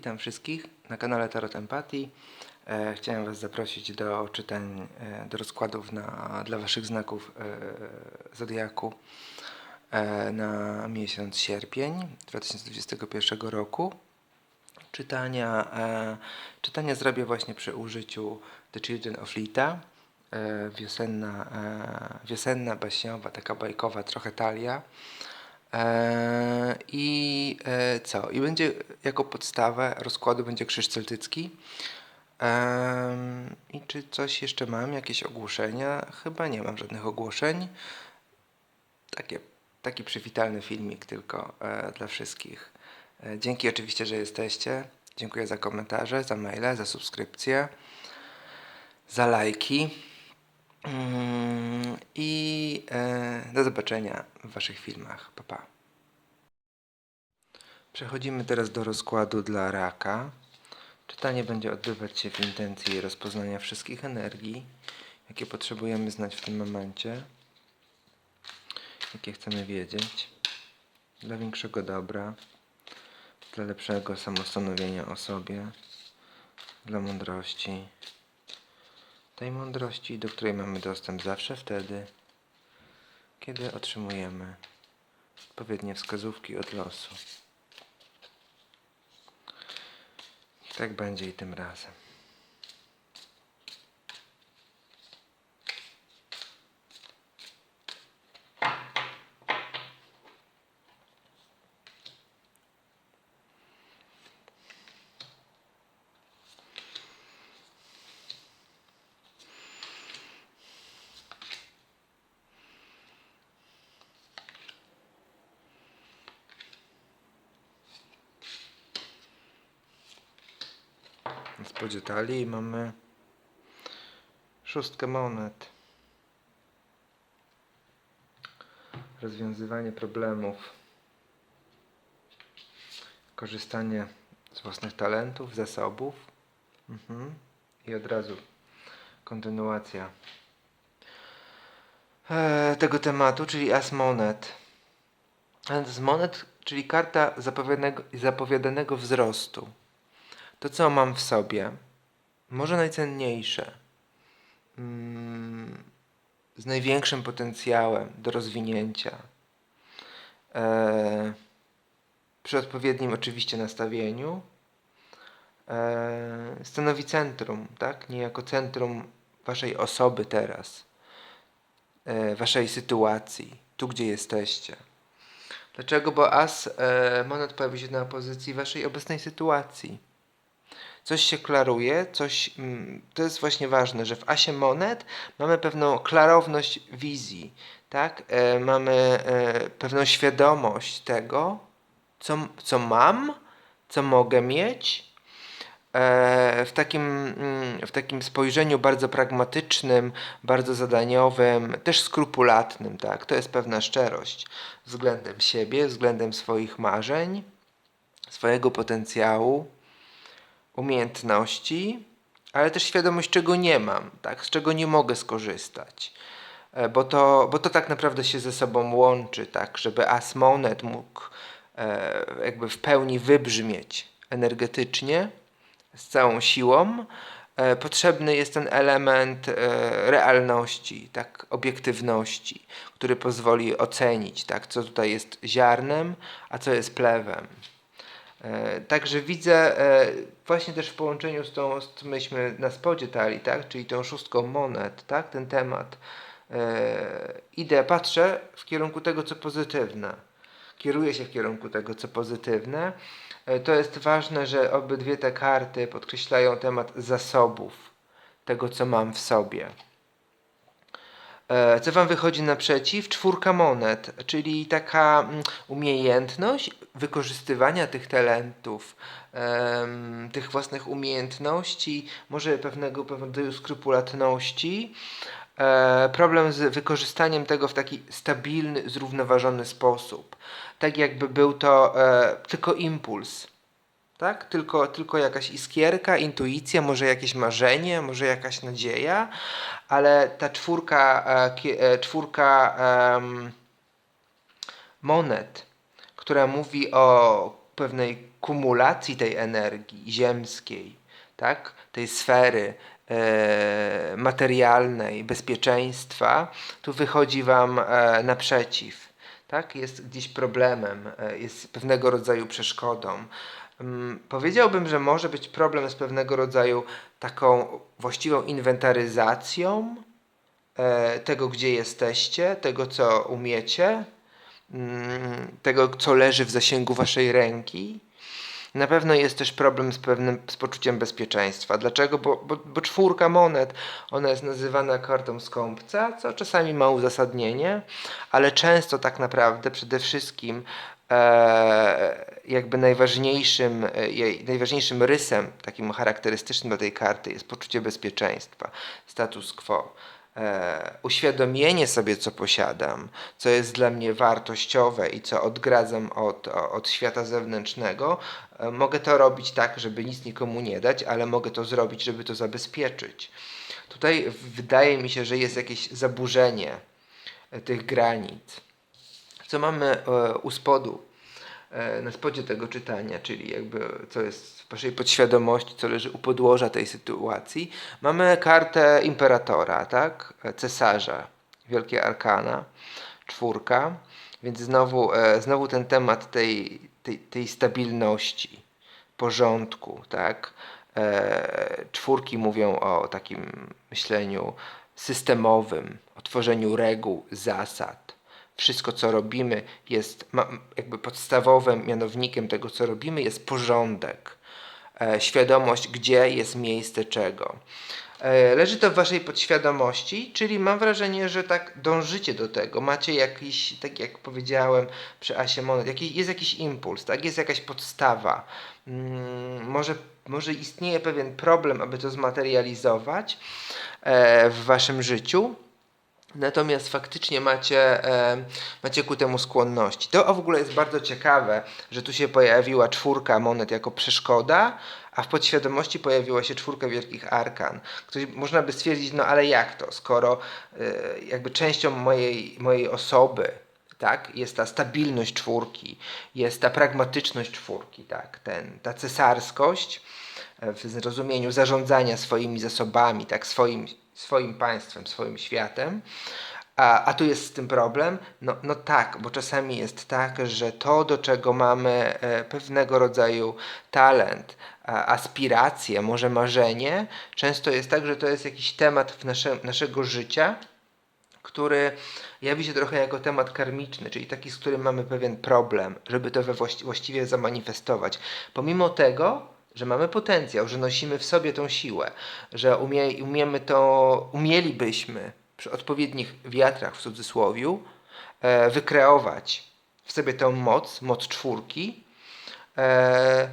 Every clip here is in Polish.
Witam wszystkich na kanale Tarot Empatii. E, chciałem Was zaprosić do czytań, e, do rozkładów na, dla Waszych znaków e, Zodiaku e, na miesiąc sierpień 2021 roku. Czytania, e, czytania zrobię właśnie przy użyciu The Children of Lita. E, wiosenna, e, wiosenna, baśniowa, taka bajkowa trochę talia. E, I e, co? I będzie jako podstawę rozkładu będzie krzyż celtycki. I czy coś jeszcze mam? Jakieś ogłoszenia? Chyba nie mam żadnych ogłoszeń. Takie, taki przywitalny filmik tylko e, dla wszystkich. Dzięki oczywiście, że jesteście. Dziękuję za komentarze, za maile, za subskrypcje, za lajki. Mm, I e, do zobaczenia w Waszych filmach. Pa, pa. Przechodzimy teraz do rozkładu dla raka. Czytanie będzie odbywać się w intencji rozpoznania wszystkich energii, jakie potrzebujemy znać w tym momencie, jakie chcemy wiedzieć, dla większego dobra, dla lepszego samostanowienia o sobie, dla mądrości. Tej mądrości, do której mamy dostęp zawsze wtedy, kiedy otrzymujemy odpowiednie wskazówki od losu. Tak będzie i tym razem. Na spodzie talii mamy szóstkę monet. Rozwiązywanie problemów. Korzystanie z własnych talentów, zasobów. Mhm. I od razu kontynuacja e, tego tematu, czyli As Monet. As Monet, czyli karta zapowiadanego, zapowiadanego wzrostu to, co mam w sobie, może najcenniejsze, mm, z największym potencjałem do rozwinięcia, e, przy odpowiednim oczywiście nastawieniu, e, stanowi centrum, tak? Niejako centrum waszej osoby teraz, e, waszej sytuacji, tu gdzie jesteście. Dlaczego? Bo as monet pojawi się na pozycji waszej obecnej sytuacji coś się klaruje, coś. mm, To jest właśnie ważne, że w asie monet mamy pewną klarowność wizji, tak? E, mamy e, pewną świadomość tego, co, co mam, co mogę mieć. E, w takim, mm, w takim spojrzeniu bardzo pragmatycznym, bardzo zadaniowym, też skrupulatnym, tak? To jest pewna szczerość względem siebie, względem swoich marzeń, swojego potencjału umiejętności, ale też świadomość, czego nie mam, tak? z czego nie mogę skorzystać. E, Bo to, bo to tak naprawdę się ze sobą łączy, tak, żeby Asmonet mógł e, jakby w pełni wybrzmieć energetycznie, z całą siłą. E, potrzebny jest ten element e, realności, tak, obiektywności, który pozwoli ocenić, tak, co tutaj jest ziarnem, a co jest plewem. E, Także widzę e, właśnie też w połączeniu z tą, z myśmy na spodzie talii, tak, czyli tą szóstką monet, tak, ten temat. E, idę, patrzę w kierunku tego, co pozytywne. Kieruję się w kierunku tego, co pozytywne. To jest ważne, że obydwie te karty podkreślają temat zasobów, tego, co mam w sobie. E, Co Wam wychodzi naprzeciw? Czwórka monet, czyli taka mm, umiejętność wykorzystywania tych talentów, tych własnych umiejętności, może pewnego pewnego skrupulatności. E, problem z wykorzystaniem tego w taki stabilny, zrównoważony sposób. Tak jakby był to e, tylko impuls tak? Tylko, tylko jakaś iskierka, intuicja, może jakieś marzenie, może jakaś nadzieja, ale ta czwórka, e, e, czwórka monet, która mówi o pewnej kumulacji tej energii ziemskiej, tak? tej sfery e, materialnej, bezpieczeństwa, tu wychodzi Wam e, naprzeciw. Tak? Jest gdzieś problemem, e, jest pewnego rodzaju przeszkodą. Mm, Powiedziałbym, że może być problem z pewnego rodzaju taką właściwą inwentaryzacją e, tego, gdzie jesteście, tego, co umiecie, mm, tego, co leży w zasięgu waszej ręki. Na pewno jest też problem z pewnym z poczuciem bezpieczeństwa. Dlaczego? Bo, bo, bo czwórka monet, ona jest nazywana kartą skąpca, co czasami ma uzasadnienie, ale często tak naprawdę przede wszystkim jakby najważniejszym, e, jej, najważniejszym rysem takim charakterystycznym dla tej karty jest poczucie bezpieczeństwa, status quo. E, uświadomienie sobie, co posiadam, co jest dla mnie wartościowe i co odgradzam od, od świata zewnętrznego, e, mogę to robić tak, żeby nic nikomu nie dać, ale mogę to zrobić, żeby to zabezpieczyć. Tutaj wydaje mi się, że jest jakieś zaburzenie e, tych granic. Co mamy e, u spodu, e, na spodzie tego czytania, czyli jakby co jest w waszej podświadomości, co leży u podłoża tej sytuacji, mamy kartę imperatora, tak? E, Cesarza, wielkie arkana, czwórka, więc znowu, znowu ten temat tej, tej, tej stabilności, porządku, tak? Czwórki mówią o takim myśleniu systemowym, o tworzeniu reguł, zasad. Wszystko, co robimy, jest jakby podstawowym mianownikiem tego, co robimy, jest porządek. E, świadomość, gdzie jest miejsce czego. E, leży to w waszej podświadomości, czyli mam wrażenie, że tak dążycie do tego. Macie jakiś, tak jak powiedziałem przy Asie Monet, jakiś, jest jakiś impuls, tak? jest jakaś podstawa. Mm, może, może istnieje pewien problem, aby to zmaterializować e, w waszym życiu. Natomiast faktycznie macie, e, macie ku temu skłonności. To w ogóle jest bardzo ciekawe, że tu się pojawiła czwórka monet jako przeszkoda, a w podświadomości pojawiła się czwórka wielkich arkan. Ktoś, można by stwierdzić, no ale jak to, skoro e, jakby częścią mojej, mojej osoby tak, jest ta stabilność czwórki, jest ta pragmatyczność czwórki, tak, ten, ta cesarskość w zrozumieniu zarządzania swoimi zasobami, tak, swoim, swoim państwem, swoim światem. A, a tu jest z tym problem? No, no tak, bo czasami jest tak, że to, do czego mamy e, pewnego rodzaju talent, aspiracje, może marzenie, często jest tak, że to jest jakiś temat w nasze, naszego życia, który jawi się trochę jako temat karmiczny, czyli taki, z którym mamy pewien problem, żeby to we właści- właściwie zamanifestować. Pomimo tego, że mamy potencjał, że nosimy w sobie tą siłę, że umie, umiemy to, umielibyśmy przy odpowiednich wiatrach w cudzysłowiu e, wykreować w sobie tą moc, moc czwórki, e,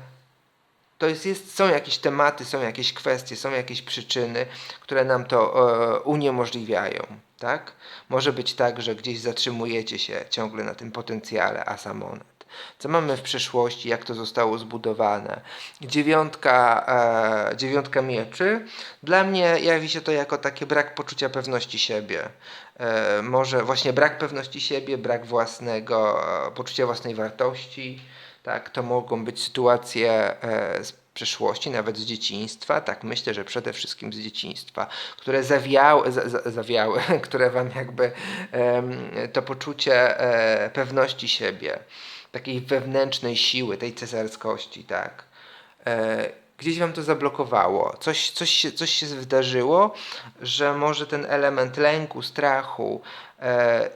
to jest, jest, są jakieś tematy, są jakieś kwestie, są jakieś przyczyny, które nam to e, uniemożliwiają. Tak? Może być tak, że gdzieś zatrzymujecie się ciągle na tym potencjale asa monet. Co mamy w przeszłości, jak to zostało zbudowane. Dziewiątka, e, dziewiątka mieczy. Dla mnie jawi się to jako taki brak poczucia pewności siebie. E, może właśnie brak pewności siebie, brak własnego e, poczucia własnej wartości. Tak, to mogą być sytuacje e, przeszłości, nawet z dzieciństwa. Tak, myślę, że przede wszystkim z dzieciństwa, które zawiały, za, za, zawiały które wam jakby to poczucie e, pewności siebie, takiej wewnętrznej siły, tej cesarskości, tak. E, gdzieś wam to zablokowało, coś, coś, się, coś się wydarzyło, że może ten element lęku, strachu, e,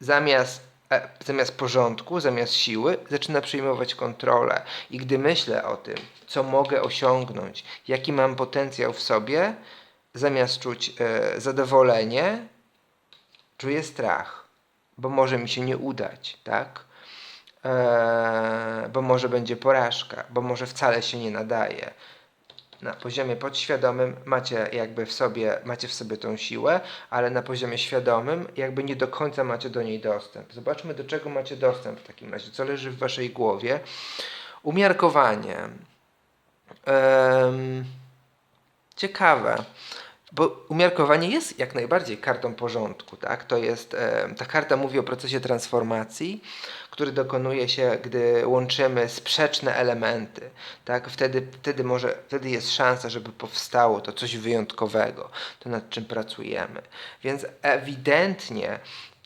zamiast, e, zamiast porządku, zamiast siły, zaczyna przyjmować kontrolę. I gdy myślę o tym, co mogę osiągnąć, jaki mam potencjał w sobie, zamiast czuć zadowolenie, czuję strach, bo może mi się nie udać, tak? E, bo może będzie porażka, bo może wcale się nie nadaje na poziomie podświadomym macie jakby w sobie, macie w sobie tą siłę, ale na poziomie świadomym jakby nie do końca macie do niej dostęp. Zobaczmy do czego macie dostęp w takim razie, co leży w waszej głowie. Umiarkowanie. Um, ciekawe. Bo umiarkowanie jest jak najbardziej kartą porządku, tak? To jest, e, ta karta mówi o procesie transformacji, który dokonuje się, gdy łączymy sprzeczne elementy. Tak? Wtedy, wtedy, może, wtedy jest szansa, żeby powstało to coś wyjątkowego, to nad czym pracujemy. Więc ewidentnie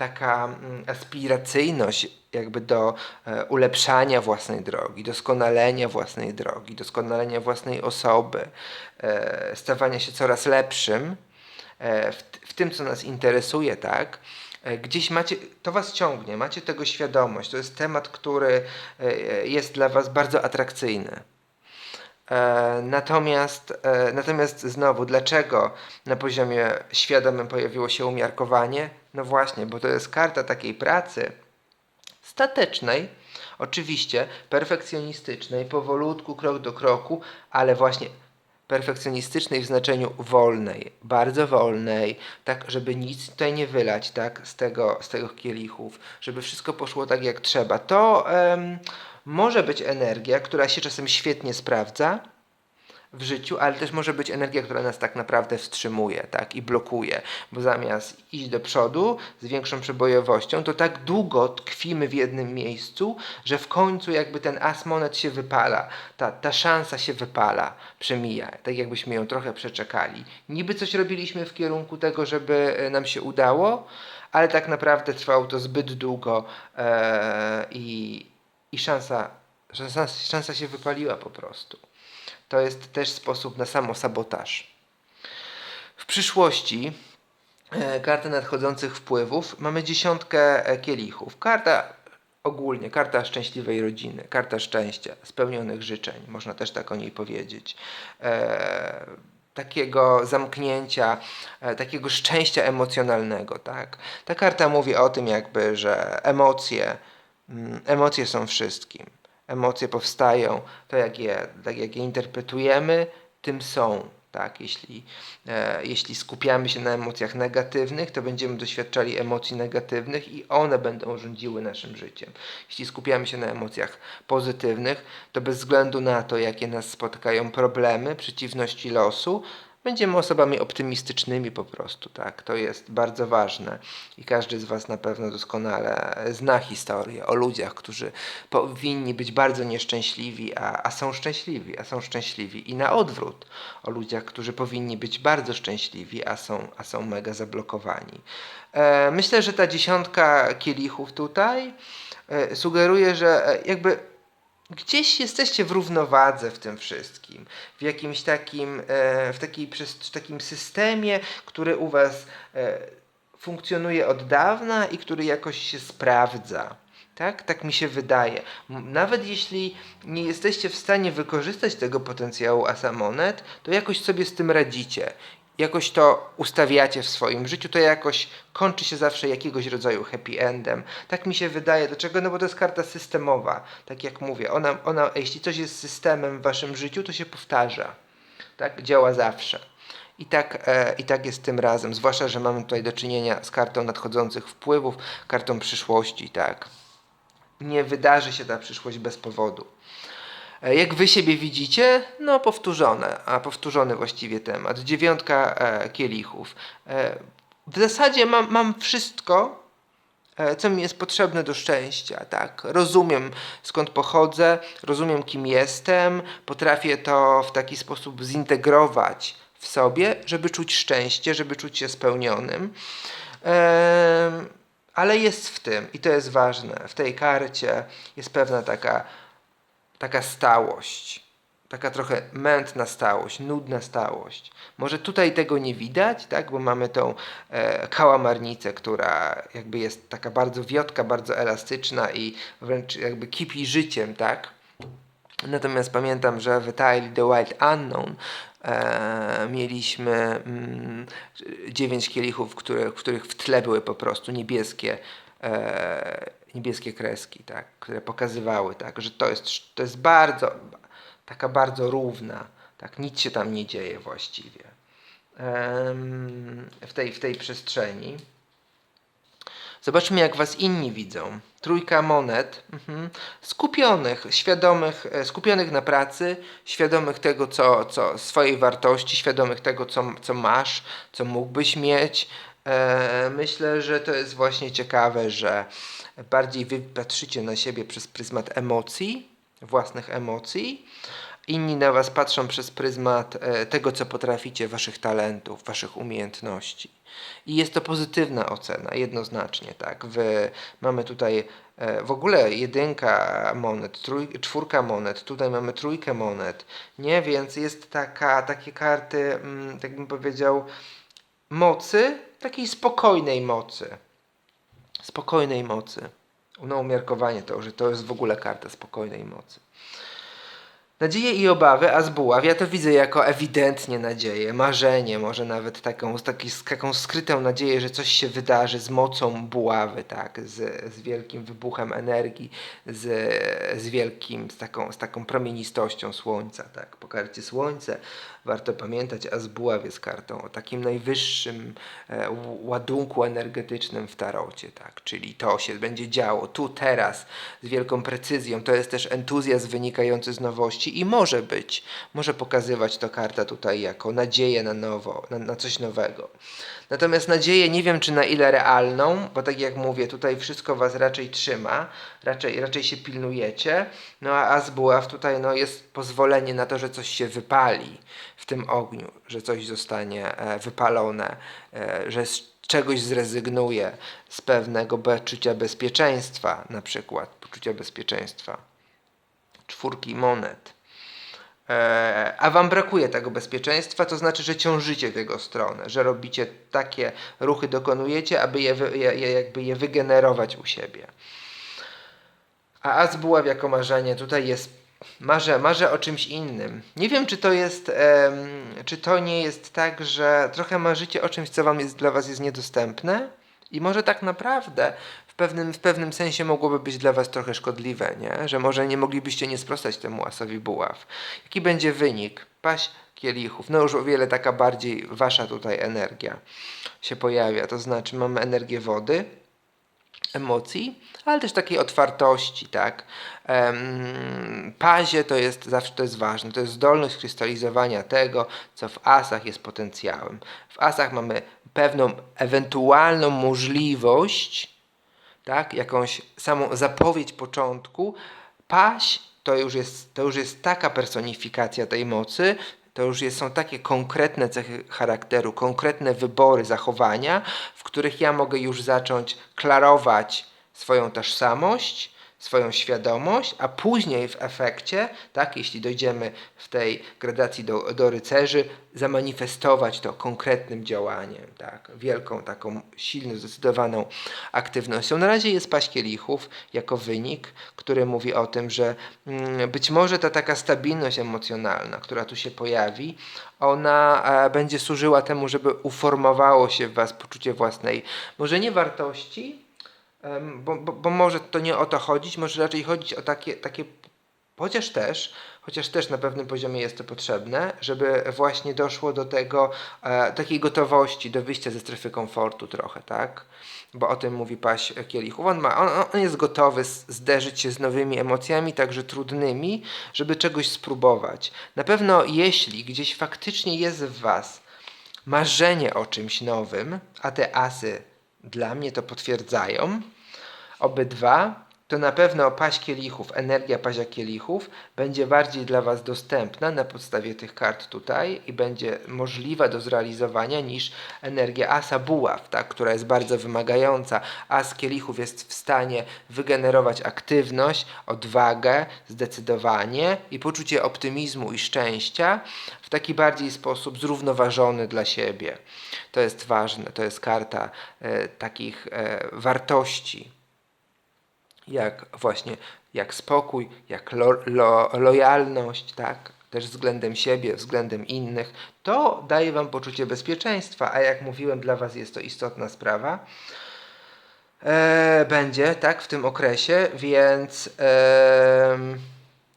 taka mm, aspiracyjność jakby do e, ulepszania własnej drogi, doskonalenia własnej drogi, doskonalenia własnej osoby, e, stawania się coraz lepszym e, w, w tym, co nas interesuje, tak? Gdzieś macie, to was ciągnie, macie tego świadomość. To jest temat, który jest dla was bardzo atrakcyjny. Natomiast, natomiast znowu, dlaczego na poziomie świadomym pojawiło się umiarkowanie? No właśnie, bo to jest karta takiej pracy statecznej, oczywiście perfekcjonistycznej, powolutku, krok do kroku, ale właśnie perfekcjonistycznej w znaczeniu wolnej, bardzo wolnej, tak żeby nic tutaj nie wylać tak, z, tego, z tego kielichów, żeby wszystko poszło tak jak trzeba. To może być energia, która się czasem świetnie sprawdza, w życiu, ale też może być energia, która nas tak naprawdę wstrzymuje tak, i blokuje, bo zamiast iść do przodu z większą przebojowością, to tak długo tkwimy w jednym miejscu, że w końcu jakby ten asmonet się wypala, ta, ta szansa się wypala, przemija, tak jakbyśmy ją trochę przeczekali. Niby coś robiliśmy w kierunku tego, żeby e, nam się udało, ale tak naprawdę trwało to zbyt długo e, i, i szansa, szansa, szansa się wypaliła po prostu to jest też sposób na samosabotaż. W przyszłości e, kartę nadchodzących wpływów mamy dziesiątkę e, kielichów. Karta ogólnie, karta szczęśliwej rodziny, karta szczęścia, spełnionych życzeń, można też tak o niej powiedzieć. E, takiego zamknięcia, e, takiego szczęścia emocjonalnego, tak? Ta karta mówi o tym jakby, że emocje, emocje są wszystkim emocje powstają, to jak je, tak jak je interpretujemy, tym są. Tak, jeśli, e, jeśli skupiamy się na emocjach negatywnych, to będziemy doświadczali emocji negatywnych i one będą rządziły naszym życiem. Jeśli skupiamy się na emocjach pozytywnych, to bez względu na to, jakie nas spotkają problemy, przeciwności losu, Będziemy osobami optymistycznymi po prostu, tak? To jest bardzo ważne i każdy z Was na pewno doskonale zna historię o ludziach, którzy powinni być bardzo nieszczęśliwi, a, a są szczęśliwi, a są szczęśliwi i na odwrót o ludziach, którzy powinni być bardzo szczęśliwi, a są, a są mega zablokowani. E, myślę, że ta dziesiątka kielichów tutaj e, sugeruje, że e, jakby gdzieś jesteście w równowadze w tym wszystkim, w jakimś takim, e, w, takiej, w takim systemie, który u Was e, funkcjonuje od dawna i który jakoś się sprawdza. Tak? Tak mi się wydaje. Nawet jeśli nie jesteście w stanie wykorzystać tego potencjału Asamonet, to jakoś sobie z tym radzicie jakoś to ustawiacie w swoim życiu, to jakoś kończy się zawsze jakiegoś rodzaju happy endem. Tak mi się wydaje. Dlaczego? No bo to jest karta systemowa. Tak jak mówię, ona, ona jeśli coś jest systemem w waszym życiu, to się powtarza. Tak? Działa zawsze. I tak, e, I tak jest tym razem, zwłaszcza, że mamy tutaj do czynienia z kartą nadchodzących wpływów, kartą przyszłości, tak. Nie wydarzy się ta przyszłość bez powodu. E, jak wy siebie widzicie? No powtórzone, a powtórzony właściwie temat. Dziewiątka e, kielichów. E, w zasadzie mam, mam wszystko, co mi jest potrzebne do szczęścia, tak? Rozumiem skąd pochodzę, rozumiem kim jestem, potrafię to w taki sposób zintegrować w sobie, żeby czuć szczęście, żeby czuć się spełnionym. Ale jest w tym, i to jest ważne, w tej karcie jest pewna taka taka stałość, taka trochę mętna stałość, nudna stałość. Może tutaj tego nie widać, tak, bo mamy tą e, kałamarnicę, która jakby jest taka bardzo wiotka, bardzo elastyczna i wręcz jakby kipi życiem, tak. Natomiast pamiętam, że w Tile The Wild Unknown e, mieliśmy mm, dziewięć kielichów, które, w których w tle były po prostu niebieskie e, niebieskie kreski, tak, które pokazywały, tak, że to jest, to jest bardzo, taka bardzo równa, tak, nic się tam nie dzieje właściwie w tej, w tej przestrzeni. Zobaczmy, jak was inni widzą. Trójka monet, mhm. skupionych, świadomych, e, skupionych na pracy, świadomych tego, co, co swojej wartości, świadomych tego, co, co masz, co mógłbyś mieć, myślę, że to jest właśnie ciekawe, że bardziej wy patrzycie na siebie przez pryzmat emocji, własnych emocji. Inni na was patrzą przez pryzmat e, tego, co potraficie, waszych talentów, waszych umiejętności. I jest to pozytywna ocena, jednoznacznie, tak. Wy, mamy tutaj e, w ogóle jedynka monet, trój, czwórka monet, tutaj mamy trójkę monet, nie? Więc jest taka, takie karty, mm, tak bym powiedział, mocy, takiej spokojnej mocy. Spokojnej mocy. No umiarkowanie to, że to jest w ogóle karta spokojnej mocy. Nadzieje i obawy, a z buław ja to widzę jako ewidentnie nadzieję, marzenie, może nawet taką, taki, taką skrytą nadzieję, że coś się wydarzy z mocą buławy, tak, z, z wielkim wybuchem energii, z, z wielkim, z taką, z taką promienistością słońca, tak. Po karcie słońce warto pamiętać, a z buław jest kartą o takim najwyższym e, ładunku energetycznym w tarocie, tak, czyli to się będzie działo tu, teraz, z wielką precyzją, to jest też entuzjazm wynikający z nowości, i może być, może pokazywać to karta tutaj jako nadzieję na nowo, na, na coś nowego. Natomiast nadzieję nie wiem, czy na ile realną, bo tak jak mówię, tutaj wszystko was raczej trzyma, raczej, raczej się pilnujecie, no a Azbuław tutaj no, jest pozwolenie na to, że coś się wypali w tym ogniu, że coś zostanie e, wypalone, e, że czegoś zrezygnuje, z pewnego poczucia bezpieczeństwa, na przykład poczucia bezpieczeństwa. Czwórki monet. E, a wam brakuje tego bezpieczeństwa, to znaczy, że ciążycie tego stronę, że robicie takie ruchy, dokonujecie, aby je, je, jakby je wygenerować u siebie. A Azbuław jako marzenie tutaj jest marzę, marzę o czymś innym. Nie wiem, czy to jest, czy to nie jest tak, że trochę marzycie o czymś, co wam jest dla was jest niedostępne i może tak naprawdę w pewnym, w pewnym sensie mogłoby być dla Was trochę szkodliwe, nie? że może nie moglibyście nie sprostać temu asowi buław. Jaki będzie wynik? Paść kielichów. No już o wiele taka bardziej Wasza tutaj energia się pojawia. To znaczy mamy energię wody, emocji, ale też takiej otwartości, tak. pazie to jest zawsze to jest ważne, to jest zdolność krystalizowania tego, co w asach jest potencjałem. W asach mamy pewną ewentualną możliwość, tak, jakąś samą zapowiedź początku, paść to już jest, to już jest taka personifikacja tej mocy, to już jest, są takie konkretne cechy charakteru, konkretne wybory zachowania, w których ja mogę już zacząć klarować swoją tożsamość, swoją świadomość, a później w efekcie, tak, jeśli dojdziemy w tej gradacji do, do rycerzy, zamanifestować to konkretnym działaniem, tak, wielką, taką silną, zdecydowaną aktywnością. Na razie jest paść kielichów jako wynik, który mówi o tym, że mm, być może ta taka stabilność emocjonalna, która tu się pojawi, ona e, będzie służyła temu, żeby uformowało się w Was poczucie własnej, może nie wartości, bo, bo, bo, może to nie o to chodzić, może raczej chodzić o takie, takie chociaż też, chociaż też na pewnym poziomie jest to potrzebne, żeby właśnie doszło do tego, e, takiej gotowości do wyjścia ze strefy komfortu trochę, tak? Bo o tym mówi Paś Kielichów. On, ma, on, on jest gotowy zderzyć się z nowymi emocjami, także trudnymi, żeby czegoś spróbować. Na pewno jeśli gdzieś faktycznie jest w Was marzenie o czymś nowym, a te asy dla mnie to potwierdzają. Obydwa to na pewno paść kielichów, energia pazia kielichów będzie bardziej dla Was dostępna na podstawie tych kart tutaj i będzie możliwa do zrealizowania niż energia asa buław, tak, która jest bardzo wymagająca. As kielichów jest w stanie wygenerować aktywność, odwagę, zdecydowanie i poczucie optymizmu i szczęścia w taki bardziej sposób zrównoważony dla siebie. To jest ważne, to jest karta e, takich e, wartości jak właśnie jak spokój, jak lo, lo, lojalność, tak? też względem siebie, względem innych, to daje Wam poczucie bezpieczeństwa, a jak mówiłem, dla Was jest to istotna sprawa. E, będzie, tak, w tym okresie, więc. E,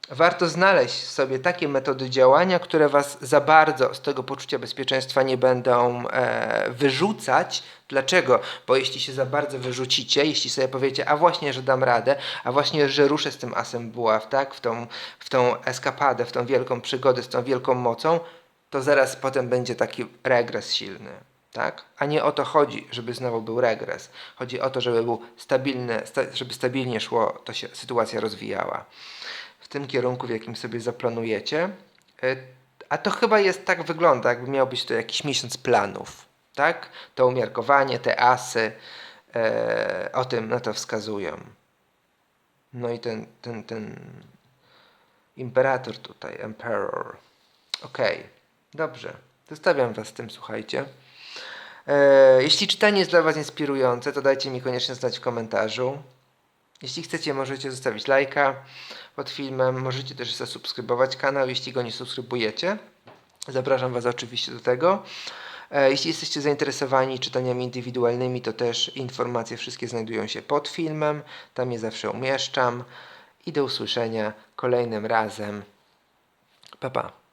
warto znaleźć sobie takie metody działania, które Was za bardzo z tego poczucia bezpieczeństwa nie będą e, wyrzucać. Dlaczego? Bo jeśli się za bardzo wyrzucicie, jeśli sobie powiecie, a właśnie, że dam radę, a właśnie, że ruszę z tym asem buław, tak, w tą, w tą eskapadę, w tą wielką przygodę, z tą wielką mocą, to zaraz potem będzie taki regres silny. tak? A nie o to chodzi, żeby znowu był regres. Chodzi o to, żeby był stabilny, sta, żeby stabilnie szło, to się sytuacja rozwijała. W tym kierunku, w jakim sobie zaplanujecie. Y, A to chyba jest tak wygląda, jakby miał być to jakiś miesiąc planów, tak? To umiarkowanie, te asy e, o tym na to wskazują. No i ten, ten, ten imperator tutaj, emperor. Okej, dobrze. Zostawiam Was z tym, słuchajcie. E, jeśli czytanie jest dla Was inspirujące, to dajcie mi koniecznie znać w komentarzu. Jeśli chcecie, możecie zostawić lajka pod filmem. Możecie też zasubskrybować kanał, jeśli go nie subskrybujecie. Zapraszam Was oczywiście do tego. E, Jeśli jesteście zainteresowani czytaniami indywidualnymi, to też informacje wszystkie znajdują się pod filmem. Tam je zawsze umieszczam. I do usłyszenia kolejnym razem. Pa, pa.